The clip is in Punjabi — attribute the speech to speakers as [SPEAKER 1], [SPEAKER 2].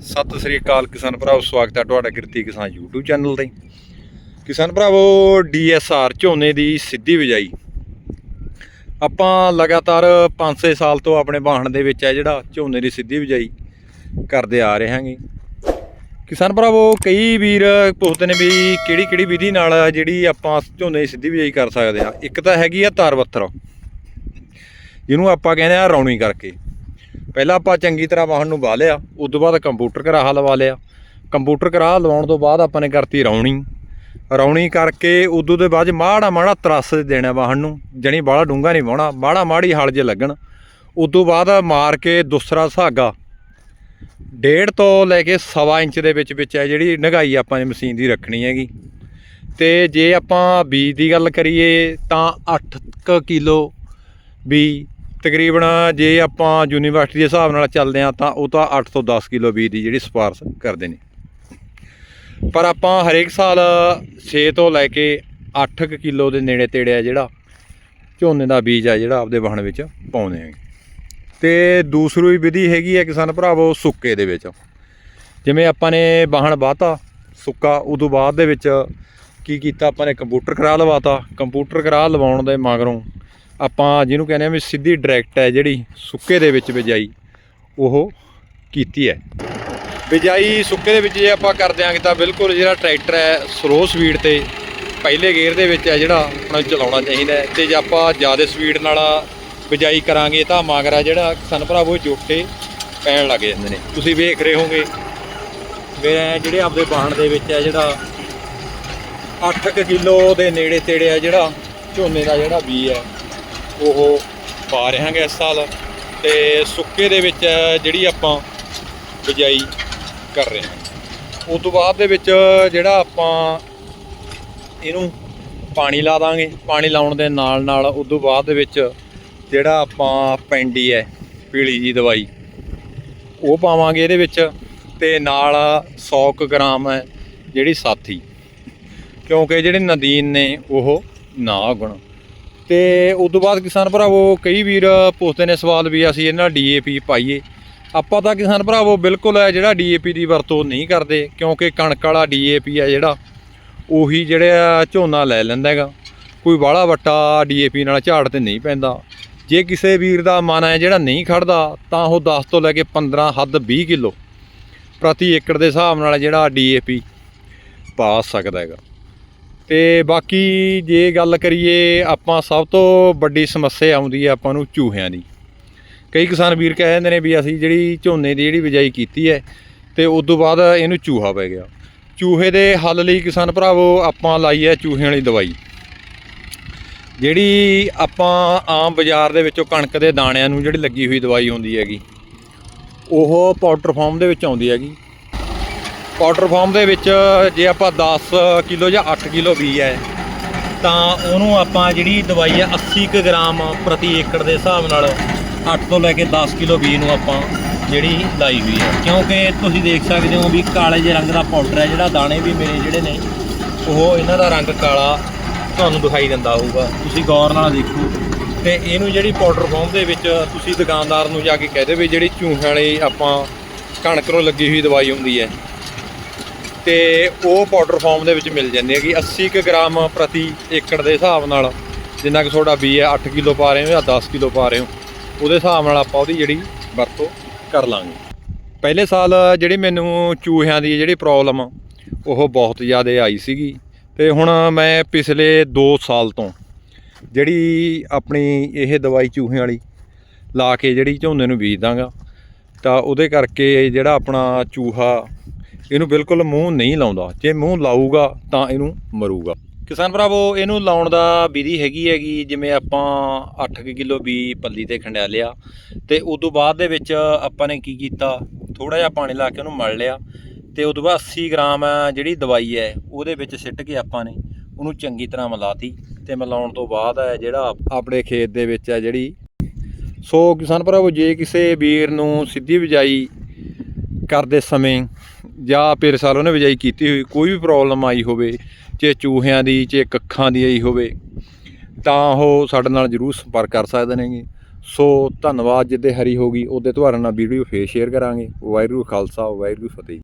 [SPEAKER 1] ਸਤਿ ਸ੍ਰੀ ਅਕਾਲ ਕਿਸਾਨ ਭਰਾਵੋ, ਸਵਾਗਤ ਹੈ ਤੁਹਾਡਾ ਕਿਰਤੀ ਕਿਸਾਨ YouTube ਚੈਨਲ ਤੇ। ਕਿਸਾਨ ਭਰਾਵੋ DSR ਝੋਨੇ ਦੀ ਸਿੱਧੀ ਬਿਜਾਈ। ਆਪਾਂ ਲਗਾਤਾਰ 5-6 ਸਾਲ ਤੋਂ ਆਪਣੇ ਵਾਹਣ ਦੇ ਵਿੱਚ ਹੈ ਜਿਹੜਾ ਝੋਨੇ ਦੀ ਸਿੱਧੀ ਬਿਜਾਈ ਕਰਦੇ ਆ ਰਹੇ ਹਾਂਗੇ। ਕਿਸਾਨ ਭਰਾਵੋ, ਕਈ ਵੀਰ ਪੁੱਛਦੇ ਨੇ ਵੀ ਕਿਹੜੀ ਕਿਹੜੀ ਵਿਧੀ ਨਾਲ ਜਿਹੜੀ ਆਪਾਂ ਝੋਨੇ ਦੀ ਸਿੱਧੀ ਬਿਜਾਈ ਕਰ ਸਕਦੇ ਆ ਇੱਕ ਤਾਂ ਹੈਗੀ ਆ ਤਾਰ ਪੱਥਰ। ਜਿਹਨੂੰ ਆਪਾਂ ਕਹਿੰਦੇ ਆ ਰੌਣੀ ਕਰਕੇ। ਪਹਿਲਾਂ ਆਪਾਂ ਚੰਗੀ ਤਰ੍ਹਾਂ ਵਾਹਣ ਨੂੰ ਵਾਹ ਲਿਆ, ਉਸ ਤੋਂ ਬਾਅਦ ਕੰਪਿਊਟਰ ਕਰਾਹਾ ਲਵਾ ਲਿਆ। ਕੰਪਿਊਟਰ ਕਰਾਹਾ ਲਵਾਉਣ ਤੋਂ ਬਾਅਦ ਆਪਾਂ ਨੇ ਕਰਤੀ ਰੌਣੀ। ਰੌਣੀ ਕਰਕੇ ਉਦੋਂ ਦੇ ਬਾਅਦ 'ਚ ਮਾੜਾ ਮਾੜਾ ਤਰਸ ਦੇਣਾ ਵਾਹਣ ਨੂੰ, ਜਣੀ ਬਾਹਲਾ ਡੂੰਗਾ ਨਹੀਂ ਵਾਹੁਣਾ, ਮਾੜਾ ਮਾੜੀ ਹਲ ਜੇ ਲੱਗਣ। ਉਦੋਂ ਬਾਅਦ ਮਾਰ ਕੇ ਦੂਸਰਾ ਸੁਹਾਗਾ ਡੇਢ ਤੋਂ ਲੈ ਕੇ ਸਵਾ ਇੰਚ ਦੇ ਵਿੱਚ ਵਿੱਚ ਹੈ ਜਿਹੜੀ ਨਗਾਈ ਆਪਾਂ ਨੇ ਮਸ਼ੀਨ ਦੀ ਰੱਖਣੀ ਹੈਗੀ। ਤੇ ਜੇ ਆਪਾਂ ਬੀਜ ਦੀ ਗੱਲ ਕਰੀਏ ਤਾਂ 8 ਕਿਲੋ ਬੀ ਤਕਰੀਬਨ ਜੇ ਆਪਾਂ ਯੂਨੀਵਰਸਿਟੀ ਦੇ ਹਿਸਾਬ ਨਾਲ ਚੱਲਦੇ ਆ ਤਾਂ ਉਹ ਤਾਂ 8 ਤੋਂ 10 ਕਿਲੋ ਬੀਜ ਦੀ ਜਿਹੜੀ ਸਿਫਾਰਸ਼ ਕਰਦੇ ਨੇ। ਪਰ ਆਪਾਂ ਹਰੇਕ ਸਾਲ 6 ਤੋਂ ਲੈ ਕੇ 8 ਕਿਲੋ ਦੇ ਨੇੜੇ ਤੇੜੇ ਆ ਜਿਹੜਾ ਝੋਨੇ ਦਾ ਬੀਜ ਆ ਜਿਹੜਾ ਆਪਦੇ ਵਾਹਣ ਵਿੱਚ ਪਾਉਂਦੇ ਆ ਤੇ ਦੂਸਰੀ ਵਿਧੀ ਹੈਗੀ ਹੈ ਕਿਸਾਨ ਭਰਾਵੋ ਸੁੱਕੇ ਦੇ ਵਿੱਚ। ਜਿਵੇਂ ਆਪਾਂ ਨੇ ਵਾਹਣ ਵਾਹਤਾ, ਸੁੱਕਾ, ਉਦੋਂ ਬਾਅਦ ਦੇ ਵਿੱਚ ਕੀ ਕੀਤਾ ਆਪਾਂ ਨੇ ਕੰਪਿਊਟਰ ਕਰਾ ਲਵਾਤਾ। ਕੰਪਿਊਟਰ ਕਰਾ ਲਵਾਉਣ ਦੇ ਮਗਰੋਂ ਆਪਾਂ ਜਿਹਨੂੰ ਕਹਿੰਦੇ ਆ ਵੀ ਸਿੱਧੀ ਡਾਇਰੈਕਟ ਹੈ ਜਿਹੜੀ ਸੁੱਕੇ ਦੇ ਵਿੱਚ ਬਿਜਾਈ, ਉਹ ਕੀਤੀ ਹੈ। ਬਿਜਾਈ ਸੁੱਕੇ ਦੇ ਵਿੱਚ ਜੇ ਆਪਾਂ ਕਰ ਦਿਆਂਗੇ ਤਾਂ ਬਿਲਕੁਲ ਜਿਹੜਾ ਟਰੈਕਟਰ ਹੈ ਸਲੋ ਸਪੀਡ ਤੇ ਪਹਿਲੇ ਗੇਅਰ ਦੇ ਵਿੱਚ ਹੈ ਜਿਹੜਾ ਆਪਣਾ ਚਲਾਉਣਾ ਚਾਹੀਦਾ ਹੈ ਤੇ ਜੇ ਆਪਾਂ ਜ਼ਿਆਦਾ ਸਪੀਡ ਨਾਲ ਬਿਜਾਈ ਕਰਾਂਗੇ ਤਾਂ ਮਾਗਰਾ ਜਿਹੜਾ ਕਿਸਾਨ ਭਰਾਵੋ ਜੋਟੇ ਪੈਣ ਲੱਗ ਜਾਂਦੇ ਨੇ। ਤੁਸੀਂ ਵੇਖ ਰਹੇ ਹੋਗੇ ਮੇਰੇ ਜਿਹੜੇ ਆਪਦੇ ਬਾਹਣ ਦੇ ਵਿੱਚ ਹੈ ਜਿਹੜਾ 8 ਕਿਲੋ ਦੇ ਨੇੜੇ ਤੇੜੇ ਹੈ ਜਿਹੜਾ ਝੋਨੇ ਦਾ ਜਿਹੜਾ ਬੀ ਹੈ ਉਹ ਪਾ ਰਹੇ ਹਾਂਗੇ ਇਸ ਸਾਲ ਤੇ ਸੁੱਕੇ ਦੇ ਵਿੱਚ ਜਿਹੜੀ ਆਪਾਂ ਬਿਜਾਈ ਕਰ ਰਹੇ ਹਾਂ। ਉਸ ਤੋਂ ਬਾਅਦ ਦੇ ਵਿੱਚ ਜਿਹੜਾ ਆਪਾਂ ਇਹਨੂੰ ਪਾਣੀ ਲਾ ਦਾਂਗੇ, ਪਾਣੀ ਲਾਉਣ ਦੇ ਨਾਲ ਨਾਲ ਉਸ ਤੋਂ ਬਾਅਦ ਦੇ ਵਿੱਚ ਜਿਹੜਾ ਆਪਾਂ ਪੈਂਡੀ ਹੈ, ਪੀਲੀ ਜੀ ਦਵਾਈ, ਉਹ ਪਾਵਾਂਗੇ ਇਹਦੇ ਵਿੱਚ ਤੇ ਨਾਲ 100 ਕੁ ਗ੍ਰਾਮ ਹੈ ਜਿਹੜੀ ਸਾਥੀ। ਕਿਉਂਕਿ ਜਿਹੜੇ ਨਦੀਨ ਨੇ ਉਹ ਨਾ ਉਗਣ ਤੇ ਉਸ ਤੋਂ ਬਾਅਦ ਕਿਸਾਨ ਭਰਾਵੋ, ਕਈ ਵੀਰ ਪੁੱਛਦੇ ਨੇ ਸਵਾਲ ਵੀ ਅਸੀਂ ਇਹਨਾਂ ਡੀਏਪੀ ਪਾਈਏ। ਆਪਾਂ ਤਾਂ ਕਿਸਾਨ ਭਰਾਵੋ, ਬਿਲਕੁਲ ਹੈ ਜਿਹੜਾ ਡੀਏਪੀ ਦੀ ਵਰਤੋਂ ਨਹੀਂ ਕਰਦੇ, ਕਿਉਂਕਿ ਕਣਕ ਵਾਲਾ ਡੀਏਪੀ ਹੈ ਜਿਹੜਾ, ਉਹੀ ਜਿਹੜਾ ਝੋਨਾ ਲੈ ਲੈਂਦਾ ਹੈਗਾ। ਕੋਈ ਬਾਹਲਾ ਵੱਟਾ ਡੀਏਪੀ ਨਾਲ ਝਾੜ ਤੇ ਨਹੀਂ ਪੈਂਦਾ। ਜੇ ਕਿਸੇ ਵੀਰ ਦਾ ਮਨ ਹੈ ਜਿਹੜਾ ਨਹੀਂ ਖੜਦਾ, ਤਾਂ ਉਹ 10 ਤੋਂ ਲੈ ਕੇ 15 ਹੱਦ 20 ਕਿਲੋ ਪ੍ਰਤੀ ਏਕੜ ਦੇ ਹਿਸਾਬ ਨਾਲ ਜਿਹੜਾ ਡੀਏਪੀ ਪਾ ਸਕਦਾ ਹੈਗਾ। ਤੇ ਬਾਕੀ ਜੇ ਗੱਲ ਕਰੀਏ, ਆਪਾਂ ਸਭ ਤੋਂ ਵੱਡੀ ਸਮੱਸਿਆ ਆਉਂਦੀ ਹੈ ਆਪਾਂ ਨੂੰ ਚੂਹਿਆਂ ਦੀ। ਕਈ ਕਿਸਾਨ ਵੀਰ ਕਹਿ ਜਾਂਦੇ ਨੇ ਵੀ ਅਸੀਂ ਜਿਹੜੀ ਝੋਨੇ ਦੀ ਜਿਹੜੀ ਬਿਜਾਈ ਕੀਤੀ ਹੈ ਤੇ ਉਸ ਤੋਂ ਬਾਅਦ ਇਹਨੂੰ ਚੂਹਾ ਪੈ ਗਿਆ। ਚੂਹੇ ਦੇ ਹੱਲ ਲਈ ਕਿਸਾਨ ਭਰਾਵੋ, ਆਪਾਂ ਲਾਈ ਹੈ ਚੂਹਿਆਂ ਵਾਲੀ ਦਵਾਈ। ਜਿਹੜੀ ਆਪਾਂ ਆਮ ਬਾਜ਼ਾਰ ਦੇ ਵਿੱਚੋਂ ਕਣਕ ਦੇ ਦਾਣਿਆਂ ਨੂੰ ਜਿਹੜੀ ਲੱਗੀ ਹੋਈ ਦਵਾਈ ਹੁੰਦੀ ਹੈਗੀ, ਉਹ ਪਾਊਡਰ ਫਾਰਮ ਦੇ ਵਿੱਚ ਆਉਂਦੀ ਹੈਗੀ। ਪਾਊਡਰ ਫਾਰਮ ਦੇ ਵਿੱਚ ਜੇ ਆਪਾਂ 10 ਕਿਲੋ ਜਾਂ 8 ਕਿਲੋ ਬੀ ਹੈ, ਤਾਂ ਉਹਨੂੰ ਆਪਾਂ ਜਿਹੜੀ ਦਵਾਈ ਹੈ 80 ਕੁ ਗ੍ਰਾਮ ਪ੍ਰਤੀ ਏਕੜ ਦੇ ਹਿਸਾਬ ਨਾਲ 8 ਤੋਂ ਲੈ ਕੇ 10 ਕਿਲੋ ਬੀ ਨੂੰ ਆਪਾਂ ਜਿਹੜੀ ਲਾਈ ਹੋਈ ਹੈ। ਕਿਉਂਕਿ ਤੁਸੀਂ ਦੇਖ ਸਕਦੇ ਹੋ ਵੀ ਕਾਲੇ ਜਿਹੇ ਰੰਗ ਦਾ ਪਾਊਡਰ ਹੈ, ਜਿਹੜਾ ਦਾਣੇ ਵੀ ਮੇਰੇ ਜਿਹੜੇ ਨੇ, ਉਹ ਇਹਨਾਂ ਦਾ ਰੰਗ ਕਾਲਾ ਤੁਹਾਨੂੰ ਦਿਖਾਈ ਦਿੰਦਾ ਹੋਊਗਾ। ਤੁਸੀਂ ਗੌਰ ਨਾਲ ਦੇਖੋ। ਤੇ ਇਹਨੂੰ ਜਿਹੜੀ ਪਾਊਡਰ ਫਾਰਮ ਦੇ ਵਿੱਚ ਤੁਸੀਂ ਦੁਕਾਨਦਾਰ ਨੂੰ ਜਾ ਕੇ ਕਹਿ ਦੇ ਵੀ ਜਿਹੜੀ ਚੂਹਿਆਂ ਵਾਲੀ ਆਪਾਂ ਕਣਕ ਨੂੰ ਲੱਗੀ ਹੋਈ ਦਵਾਈ ਹੁੰਦੀ ਹੈ ਤੇ ਉਹ ਪਾਊਡਰ ਫਾਰਮ ਦੇ ਵਿੱਚ ਮਿਲ ਜਾਂਦੀ ਹੈਗੀ 80 ਕੁ ਗ੍ਰਾਮ ਪ੍ਰਤੀ ਏਕੜ ਦੇ ਹਿਸਾਬ ਨਾਲ। ਜਿੰਨਾ ਕਿ ਤੁਹਾਡਾ ਬੀ ਹੈ 8 ਕਿਲੋ ਪਾ ਰਹੇ ਹੋ ਜਾਂ 10 ਕਿਲੋ ਪਾ ਰਹੇ ਹੋ, ਉਹਦੇ ਹਿਸਾਬ ਨਾਲ ਆਪਾਂ ਉਹਦੀ ਜਿਹੜੀ ਵਰਤੋਂ ਕਰ ਲਾਂਗੇ। ਪਹਿਲੇ ਸਾਲ ਜਿਹੜੀ ਮੈਨੂੰ ਚੂਹਿਆਂ ਦੀ ਜਿਹੜੀ ਪ੍ਰੋਬਲਮ ਉਹ ਬਹੁਤ ਜ਼ਿਆਦਾ ਆਈ ਸੀਗੀ ਤੇ ਹੁਣ ਮੈਂ ਪਿਛਲੇ 2 ਸਾਲ ਤੋਂ ਜਿਹੜੀ ਆਪਣੀ ਇਹ ਦਵਾਈ ਚੂਹਿਆਂ ਵਾਲੀ ਲਾ ਕੇ ਜਿਹੜੀ ਝੋਨੇ ਨੂੰ ਬੀਜ ਦਾਂਗਾ ਤਾਂ ਉਹਦੇ ਕਰਕੇ ਜਿਹੜਾ ਆਪਣਾ ਚੂਹਾ ਇਹਨੂੰ ਬਿਲਕੁਲ ਮੂੰਹ ਨਹੀਂ ਲਾਉਂਦਾ। ਜੇ ਮੂੰਹ ਲਾਊਗਾ ਤਾਂ ਇਹਨੂੰ ਮਰੂਗਾ। ਕਿਸਾਨ ਭਰਾਵੋ, ਇਹਨੂੰ ਲਾਉਣ ਦਾ ਵਿਧੀ ਹੈਗੀ ਹੈਗੀ, ਜਿਵੇਂ ਆਪਾਂ 8 ਕਿਲੋ ਬੀ ਪੱਲੀ ਤੇ ਖੰਡਿਆ ਲਿਆ, ਤੇ ਤੋਂ ਬਾਅਦ ਦੇ ਵਿੱਚ ਆਪਾਂ ਨੇ ਕੀ ਕੀਤਾ? ਥੋੜਾ ਜਿਹਾ ਪਾਣੀ ਲਾ ਕੇ ਉਹਨੂੰ ਮਲ ਲਿਆ, ਤੇ ਤੋਂ ਬਾਅਦ 80 ਗ੍ਰਾਮ ਜਿਹੜੀ ਦਵਾਈ ਹੈ, ਉਹਦੇ ਵਿੱਚ ਸਿੱਟ ਕੇ ਆਪਾਂ ਨੇ ਉਹਨੂੰ ਚੰਗੀ ਤਰ੍ਹਾਂ ਮਿਲਾਤੀ, ਤੇ ਮਿਲਾਉਣ ਤੋਂ ਬਾਅਦ ਹੈ ਜਿਹੜਾ ਆਪਣੇ ਖੇਤ ਦੇ ਵਿੱਚ ਹੈ ਜਿਹੜੀ ਸੋ ਕਿਸਾਨ ਭਰਾਵੋ, ਜੇ ਕਿਸੇ ਵੀਰ ਨੂੰ ਸਿੱਧੀ ਬਿਜਾਈ ਕਰਦੇ ਸਮੇਂ ਜਾਂ ਪਿਛਲੇ ਸਾਲ ਉਹਨੇ ਬਿਜਾਈ ਕੀਤੀ ਹੋਈ, ਕੋਈ ਵੀ ਪ੍ਰੋਬਲਮ ਆਈ ਹੋਵੇ, ਚਾਹੇ ਚੂਹਿਆਂ ਦੀ, ਚਾਹੇ ਕੱਖਾਂ ਦੀ ਆਈ ਹੋਵੇ, ਤਾਂ ਉਹ ਸਾਡੇ ਨਾਲ ਜਰੂਰ ਸੰਪਰਕ ਕਰ ਸਕਦੇ ਨੇਗੇ। ਸੋ ਧੰਨਵਾਦ, ਜਿੱਦੇ ਹਰੀ ਹੋਗੀ ਉਹਦੇ ਤੁਹਾਡੇ ਨਾਲ ਵੀਡੀਓ ਫੇਰ ਸ਼ੇਅਰ ਕਰਾਂਗੇ। ਵਾਹਿਗੁਰੂ ਖਾਲਸਾ, ਵਾਹਿਗੁਰੂ ਫਤਿਹ।